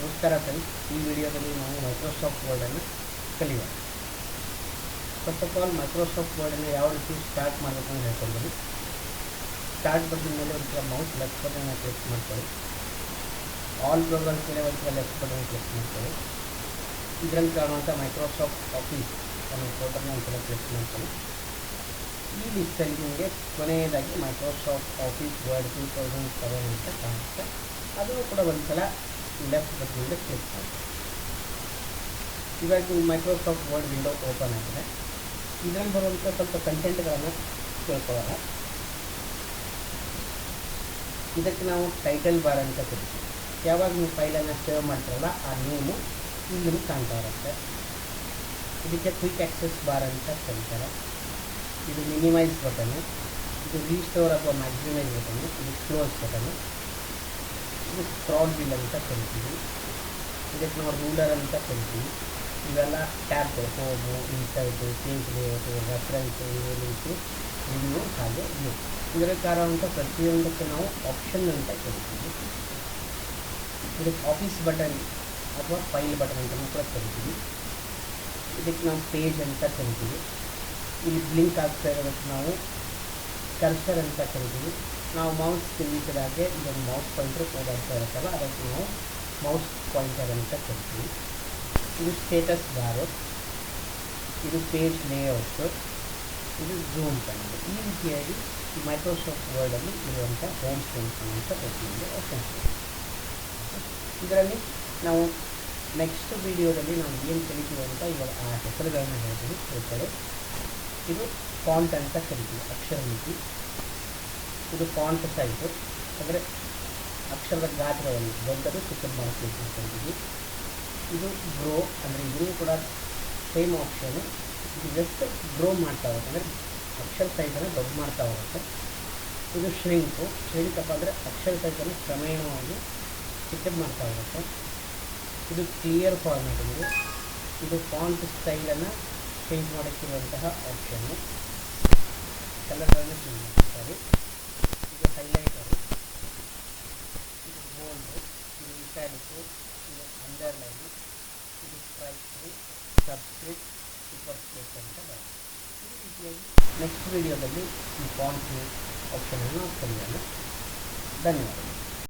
ನಮಸ್ಕಾರ ಫ್ರೆಂಡ್ಸ್ ಈ ವಿಡಿಯೋದಲ್ಲಿ ನಾವು ಮೈಕ್ರೋಸಾಫ್ಟ್ ವರ್ಡನ್ನು ಕಲಿಯೋಣ. ಫಸ್ಟ್ ಆಫ್ ಆಲ್ ಮೈಕ್ರೋಸಾಫ್ಟ್ ವರ್ಡನ್ನು ಯಾವ ರೀತಿ ಸ್ಟಾರ್ಟ್ ಮಾಡಬೇಕು ಅಂತ ಹೇಳ್ಕೊಂಡ್ಬಿಡಿ ಸ್ಟಾರ್ಟ್ ಬಟನ್ ಮೇಲೆ ಒಂಥರ ಮೌಸ್ ಲೆಫ್ಟ್ ಬಟನ್ ಕ್ಲಿಕ್ ಮಾಡ್ಕೊಳ್ಳಿ. ಆಲ್ ಪ್ರೋಗ್ರಾಮ್ಸ್ ಮೇಲೆ ಒಂಥರ ಲೆಫ್ಟ್ ಬಟನ್ ಕ್ಲಿಕ್ ಮಾಡ್ಕೊಳ್ಳಿ. ಇದರಲ್ಲಿ ಕಾಣುವಂಥ ಮೈಕ್ರೋಸಾಫ್ಟ್ ಆಫೀಸ್ ಅನ್ನೋ ಫೋಟೋನ ಒಂಥರ ಕ್ಲಿಕ್ ಮಾಡ್ಕೊಳ್ಳಿ. ಈ ಲಿಸ್ಟಲ್ಲಿ ನಿಮಗೆ ಕೊನೆಯದಾಗಿ Microsoft office word two thousand seven ಅಂತ ಕಾಣುತ್ತೆ. ಅದು ಕೂಡ ಒಂದು ಸಲ ಲೆಫ್ಟ್ ಬಟನಿಂದ ಕ್ಲಿಕ್ ಮಾಡಿ. ಇವಾಗ ಮೈಕ್ರೋಸಾಫ್ಟ್ ವರ್ಡ್ ವಿಂಡೋ ಓಪನ್ ಆಗಿದೆ. ಇದರಲ್ಲಿ ಬರುವಂಥ ಸ್ವಲ್ಪ ಕಂಟೆಂಟ್ಗಳನ್ನು ತಿಳ್ಕೊಳ್ಳೋಣ. ಇದಕ್ಕೆ ನಾವು ಟೈಟಲ್ ಬಾರ್ ಅಂತ ಕರಿತೀವಿ ಯಾವಾಗ ನೀವು ಫೈಲನ್ನು ಸೇವ್ ಮಾಡ್ತಾರಲ್ಲ, ಆ ನೇಮು ಇಲ್ಲಿ ಕಾಣ್ತಾ ಇರುತ್ತೆ. ಇದಕ್ಕೆ ಕ್ವಿಕ್ ಆಕ್ಸೆಸ್ ಬಾರ್ ಅಂತ ಕರೀತಾರೆ. ಇದು ಮಿನಿಮೈಸ್ ಬಟನ್ ಇದು ರೀಸ್ಟೋರ್ ಅಥವಾ ಮ್ಯಾಕ್ಸಿಮೈಸ್ ಬಟನ್ ಇದು ಕ್ಲೋಸ್ ಬಟನು ಇದು ಫ್ರಾಡ್ ಬಿಲ್ ಅಂತ ಕರಿತೀವಿ. ಇದಕ್ಕೆ ನಾವು ರೂಲರ್ ಅಂತ ಕರಿತೀವಿ. ಇವೆಲ್ಲ ಟ್ಯಾಬ್ಗಳು home insert page layout reference link review ಹಾಗೆ ಇದರ ಕಾರಣವಂತ ಪ್ರತಿಯೊಂದಕ್ಕೆ ನಾವು ಆಪ್ಷನ್ ಅಂತ ಕರಿತೀವಿ. ಇದಕ್ಕೆ ಆಫೀಸ್ ಬಟನ್ ಅಥವಾ ಫೈಲ್ ಬಟನ್ ಅಂತ ಕೂಡ ಕರಿತೀವಿ. ಇದಕ್ಕೆ ನಾವು ಪೇಜ್ ಅಂತ ಕರಿತೀವಿ. ಇಲ್ಲಿ ಬ್ಲಿಂಕ್ ಆಗ್ತಾ ಇರೋದಕ್ಕೆ ನಾವು ಕರ್ಸರ್ ಅಂತ ಕರಿತೀವಿ. ನಾವು ಮೌಸ್ ತಿರುಗಿಸಿದಾಗೆ ಇದೊಂದು ಮೌಸ್ ಪಾಯಿಂಟರ್ ಓಡಾಡ್ತಾ ಇರುತ್ತಲ್ಲ ಅದಕ್ಕೆ ನಾವು ಮೌಸ್ ಪಾಯಿಂಟರ್ ಅಂತ ಕೊಡ್ತೀವಿ ಇದು ಸ್ಟೇಟಸ್ ಬಾರು ಇದು ಪೇಜ್ ಲೇಔಟ್ ಇದು ಝೂಮ್ ಪಾಯಿಂಟ್ ಈ ರೀತಿಯಾಗಿ ಮೈಕ್ರೋಸಾಫ್ಟ್ ವರ್ಡಲ್ಲಿ ಇರುವಂಥ ಹೋಮ್ ಸ್ಕ್ರೀನ್ ಅಂತ ಪ್ರತಿಯೊಂದು ಆಪ್ಷನ್ಸ್ ಇದರಲ್ಲಿ ನಾವು ನೆಕ್ಸ್ಟ್ ವಿಡಿಯೋದಲ್ಲಿ ನಾವು ಏನು ಕಲಿತೀವಿ ಅಂತ ಇವಾಗ ಆ ಹೆಸರುಗಳನ್ನು ಹೇಳ್ತೀವಿ. ತಿಳ್ಕೊಳ್ಳಿ ಇದು ಫಾಂಟ್ ಅಂತ ಕರಿತೀವಿ, ಅಕ್ಷರ ಮಿತಿ. ಇದು ಫಾಂಟ್ ಸೈಜು ಅಂದರೆ ಅಕ್ಷರದ ಗಾತ್ರವನ್ನು, ದೊಡ್ಡದು, ಚಿಕ್ಕದು ಮಾಡಿಸ್ಬೇಕು ಅಂತಿದ್ದೀವಿ ಇದು ಗ್ರೋ ಅಂದರೆ ಇದೂ ಕೂಡ ಸೇಮ್ ಆಪ್ಷನು ಇದು ಜಸ್ಟ್ ಗ್ರೋ ಮಾಡ್ತಾ ಹೋಗುತ್ತೆ, ಅಂದರೆ ಅಕ್ಷರ ಸೈಜನ್ನು ದೊಡ್ಡ ಮಾಡ್ತಾ ಹೋಗುತ್ತೆ. ಇದು ಶ್ರಿಂಕು ಶ್ರಿಂಕ್ ಅಪ್ಪ ಅಂದರೆ ಅಕ್ಷರ ಸೈಜನ್ನು ಕ್ರಮೇಣವಾಗಿ ಚಿಕ್ಕದು ಮಾಡ್ತಾ ಹೋಗುತ್ತೆ. ಇದು ಕ್ಲಿಯರ್ ಫಾರ್ಮ್ಯಾಟಿಂಗು ಇದು. ಫಾಂಟ್ ಸ್ಟೈಲನ್ನು ಚೇಂಜ್ ಮಾಡೋಕ್ಕಿರುವಂತಹ ಆಪ್ಷನ್ನು ಕಲರ್ಗಳನ್ನು ಚೇಂಜ್ ಮಾಡ್ತಾರೆ. ಹೈಲೈಟರು ಇದು ಬೋಲ್ಡು ಇದು ಇಟ್ಯಾಲಿಕ್ಕು ಇದು ಅಂಡರ್ಲೈನು ಇದು ಸ್ಟ್ರೈಕ್ಸು ಸಬ್ಸ್ಕ್ರಿಪ್ಟ್ ಸೂಪರ್ ಸ್ಕ್ರಿಪ್ಟ್ ಅಂತ ಬರುತ್ತೆ ಈ ರೀತಿಯಾಗಿ ನೆಕ್ಸ್ಟ್ ವಿಡಿಯೋದಲ್ಲಿ ಈ ಫಾಂಟ್ ಆಪ್ಷನನ್ನು ಕಲಿಯೋಣ. ಧನ್ಯವಾದಗಳು.